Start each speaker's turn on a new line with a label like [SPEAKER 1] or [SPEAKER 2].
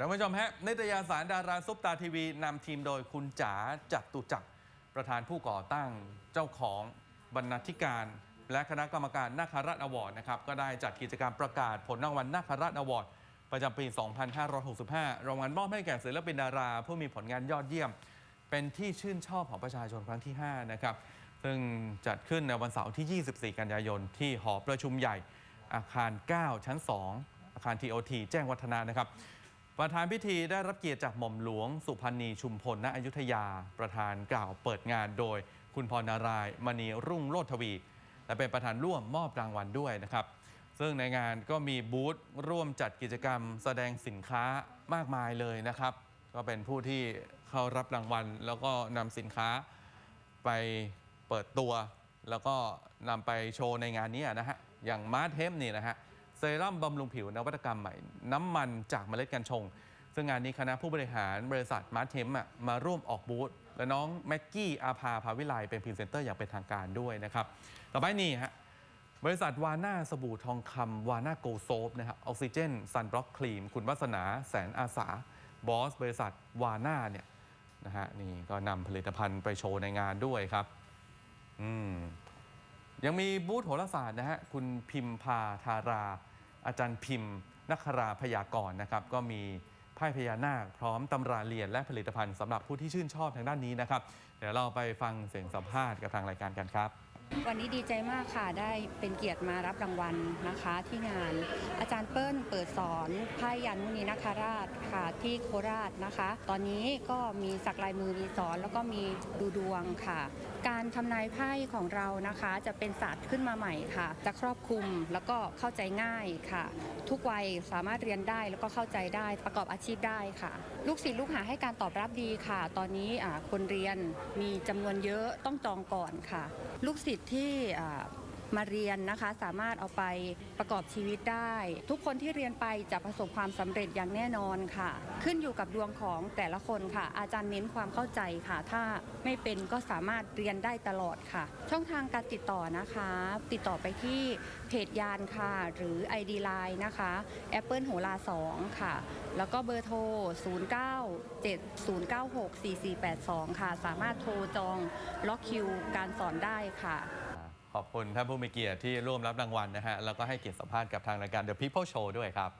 [SPEAKER 1] ท่านผู้ชมฮะนิตยสารดาราซุปตาทีวีนำทีมโดยคุณจ๋าจัตุจักรประธานผู้ก่อตั้งเจ้าของบรรณาธิการ และคณะกรรมการนาคราชอวอร์ดนะครับก็ได้จัดกิจกรรมประกาศผลรางวัลนาคราชอวอร์ดประจำปี 2565 รางวัลมอบให้แก่ศิลปินดารา ผู้มีผลงานยอดเยี่ยม เป็นที่ชื่นชอบของประชาชนครั้งที่ 5 นะครับ ซึ่งจัดขึ้นในวันเสาร์ที่ 24 กันยายน ที่หอประชุมใหญ่อาคาร 9 ชั้น 2 อาคาร TOT แจ้งวัฒนะนะครับ ประธานพิธีได้รับเกียรติจากหม่อมหลวง สุพรรณีชุมพลณอยุธยา ประธานกล่าวเปิดงานโดย คุณพรนารายณ์มณีรุ่งโลดทวี และเป็นประธานร่วมมอบรางวัลด้วยนะครับ ซึ่งในงานก็มีบูธร่วมจัดกิจกรรม แสดงสินค้ามากมายเลยนะครับ ก็เป็นผู้ที่เข้ารับรางวัล แล้วก็นำสินค้าไปเปิดตัว แล้วก็นำไปโชว์ในงานนี้นะฮะอย่างมาร์เทมนี่นะฮะ เซรั่มบำรุงผิวนวัตกรรมใหม่ น้ำมันจากเมล็ดกัญชง ซึ่งงานนี้คณะผู้บริหารบริษัทมาร์ทเทมมาร่วมออกบูธและน้องแม็กกี้อาภาภาวิไลเป็นพรีเซนเตอร์อย่างเป็นทางการด้วยนะครับต่อไปนี่ฮะบริษัทวาน่าสบู่ทองคำวาน่าโกโซฟนะครับออกซิเจนซันบล็อกครีม คุณวัฒนาแสนอาสา บอส บริษัทวาน่าเนี่ยนะฮะนี่ก็นำผลิตภัณฑ์ไปโชว์ในงานด้วยครับ อืมยังมีบูธโหราศาสตร์นะฮะ คุณพิมพาธารา อาจารย์พิมพ์นักราพยากรณ์นะครับ ก็มีไพ่พญานาคพร้อมตำราเรียนและผลิตภัณฑ์สำหรับผู้ที่ชื่นชอบทางด้านนี้นะครับ เดี๋ยวเราไปฟังเสียงสัมภาษณ์กับทางรายการกันครับ
[SPEAKER 2] วันนี้ดีใจมากค่ะ ได้เป็นเกียรติมารับรางวัลนะคะที่งาน อาจารย์เปิ้ลเปิดสอนไพ่ยันมุนีนาคราชค่ะที่โคราชนะคะ ตอนนี้ก็มีสักลายมือมีสอนแล้วก็มีดูดวงค่ะ การทำนายไพ่ของเรานะคะจะเป็นศาสตร์ขึ้นมาใหม่ค่ะ จะครอบคลุมแล้วก็เข้าใจง่ายค่ะ ทุกวัยสามารถเรียนได้แล้วก็เข้าใจได้ประกอบอาชีพได้ค่ะ ลูกศิษย์ลูกหาให้การตอบรับดีค่ะ ตอนนี้คนเรียนมีจำนวนเยอะต้องจองก่อนค่ะ ลูกศิษย์ที่อ่า มาเรียนนะคะ สามารถเอาไปประกอบชีวิตได้ ทุกคนที่เรียนไปจะประสบความสำเร็จอย่างแน่นอนค่ะ ขึ้นอยู่กับดวงของแต่ละคนค่ะ อาจารย์เน้นความเข้าใจค่ะ ถ้าไม่เป็นก็สามารถเรียนได้ตลอดค่ะ ช่องทางการติดต่อนะคะ ติดต่อไปที่เพจยานค่ะ หรือ ID Line นะคะ Apple โหรา2ค่ะ แล้วก็เบอร์โทร 0970964482 ค่ะ สามารถโทรจองล็อกคิวการสอนได้ค่ะ
[SPEAKER 1] ขอบคุณท่านผู้มีเกียรติที่ร่วมรับรางวัลนะฮะ แล้วก็ให้เกียรติสัมภาษณ์กับทางรายการ The People Show ด้วยครับ